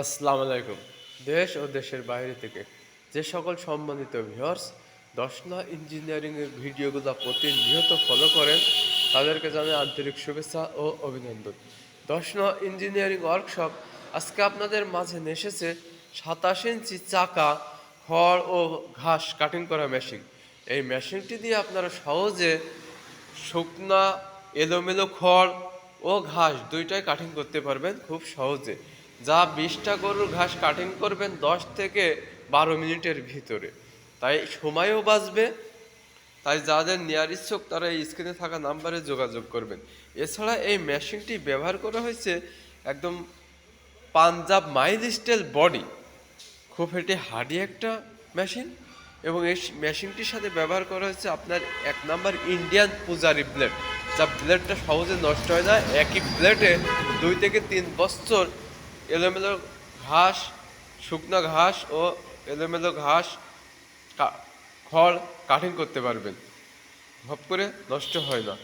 আসসালামু আলাইকুম। দেশ ও দেশের বাইরে থেকে যে সকল সম্মানিত ভিউয়ার্স দশনা ইঞ্জিনিয়ারিংয়ের ভিডিওগুলো প্রতিনিয়ত ফলো করেন, তাদেরকে জানাই আন্তরিক শুভেচ্ছা ও অভিনন্দন। দশনা ইঞ্জিনিয়ারিং ওয়ার্কশপ আজকে আপনাদের মাঝে নিয়ে এসেছে সাতাশ ইঞ্চি চাকা, খড় ও ঘাস কাটিং করা মেশিন এই মেশিনটি দিয়ে আপনারা সহজে শুকনা, এলোমেলো খড় ও ঘাস দুইটাই কাটিং করতে পারবেন খুব সহজে। যা বিশটা গরুর ঘাস কাটিং করবেন দশ থেকে বারো মিনিটের ভিতরে। তাই সময়ও বাঁচবে, তাই যাদের নেওয়ার ইচ্ছুক তারা এই স্ক্রিনে থাকা নাম্বারে যোগাযোগ করবেন। এছাড়া এই মেশিনটি ব্যবহার করা হয়েছে একদম পাঞ্জাব মাইল স্টাইল বডি খুব এটি হার্ডি একটা মেশিন এবং এই মেশিনটির সাথে ব্যবহার করা হয়েছে আপনার এক নাম্বার ইন্ডিয়ান পূজারি ব্লেড যা ব্লেডটা সহজে নষ্ট হয় না, একই ব্লেডে দুই থেকে তিন বছর এলোমেলো ঘাস, শুকনো ঘাস ও এলোমেলো ঘাস খড় কাটিং করতে পারবেন। ভপ করে নষ্ট হয় না।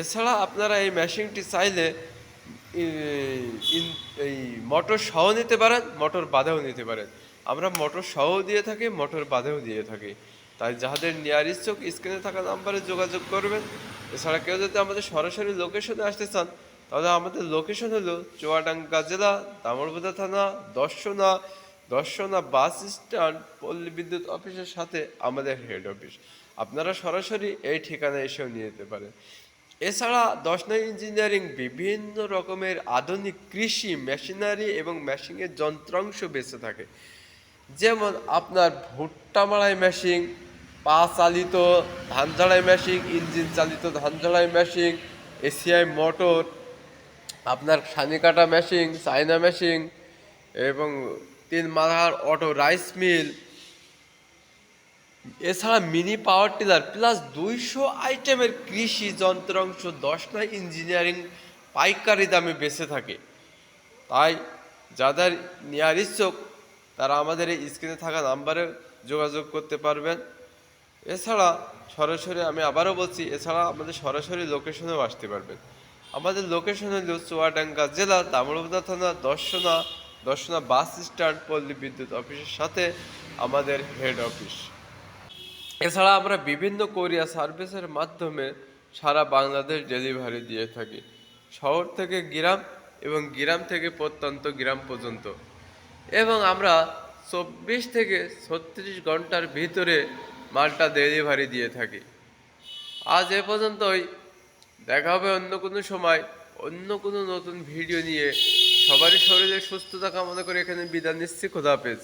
এছাড়া আপনারা এই মেশিনটি চাইলে এই মোটর সহ নিতে পারেন, মোটর বাঁধাও নিতে পারেন। আমরা মোটর সহ দিয়ে থাকি, মোটর বাঁধাও দিয়ে থাকি। তাই যাদের নেওয়ার ইচ্ছুক, স্ক্রিনে থাকা নাম্বারে যোগাযোগ করবেন। এছাড়া কেউ যদি আমাদের সরাসরি লোকেশনে আসতে চান তাহলে আমাদের লোকেশন হলো চুয়াডাঙ্গা জেলা দামরবোদা থানা, দর্শনা দর্শনা বাস স্ট্যান্ড পল্লী বিদ্যুৎ অফিসের সাথে আমাদের হেড অফিস আপনারা সরাসরি এই ঠিকানায় এসেও নিয়ে যেতে পারেন। এছাড়া দশনাই ইঞ্জিনিয়ারিং বিভিন্ন রকমের আধুনিক কৃষি মেশিনারি এবং মেশিনের যন্ত্রাংশ বেঁচে থাকে। যেমন আপনার ভুট্টা মাড়াই মেশিন পা চালিত ধান ঝাড়াই মেশিন ইঞ্জিন চালিত ধান ঝাড়াই মেশিন এসিআই মোটর আপনার সানি কাটা মেশিন চাইনা মেশিন এবং তিন মাথার অটো রাইস মিল এছাড়া মিনি পাওয়ার টিলার প্লাস দুইশো আইটেমের কৃষি যন্ত্রাংশ দশটা ইঞ্জিনিয়ারিং পাইকারি দামে বেঁচে থাকে। তাই যাদের নেওয়ার ইচ্ছুক, তারা আমাদের এই স্ক্রিনে থাকা নাম্বারে যোগাযোগ করতে পারবেন। এছাড়া সরাসরি আমি আবারও বলছি, এছাড়া আমাদের সরাসরি লোকেশনেও আসতে পারবেন। আমাদের লোকেশন হল চুয়াডাঙ্গা জেলা দামোদা থানা, দর্শনা দর্শনা বাস স্ট্যান্ড, পল্লী বিদ্যুৎ অফিসের সাথে আমাদের হেড অফিস এছাড়া আমরা বিভিন্ন কোরিয়া সার্ভিসের মাধ্যমে সারা বাংলাদেশ ডেলিভারি দিয়ে থাকি। শহর থেকে গ্রাম এবং গ্রাম থেকে প্রত্যন্ত গ্রাম পর্যন্ত। এবং আমরা চব্বিশ থেকে ছত্রিশ ঘণ্টার ভিতরে মালটা ডেলিভারি দিয়ে থাকি। আজ এ পর্যন্তই। দেখা হবে অন্য কোনো সময়, অন্য কোনো নতুন ভিডিও নিয়ে। সবারই শরীরে সুস্থতা কামনা করে এখানে বিদায় নিচ্ছি খোদাহাফেজ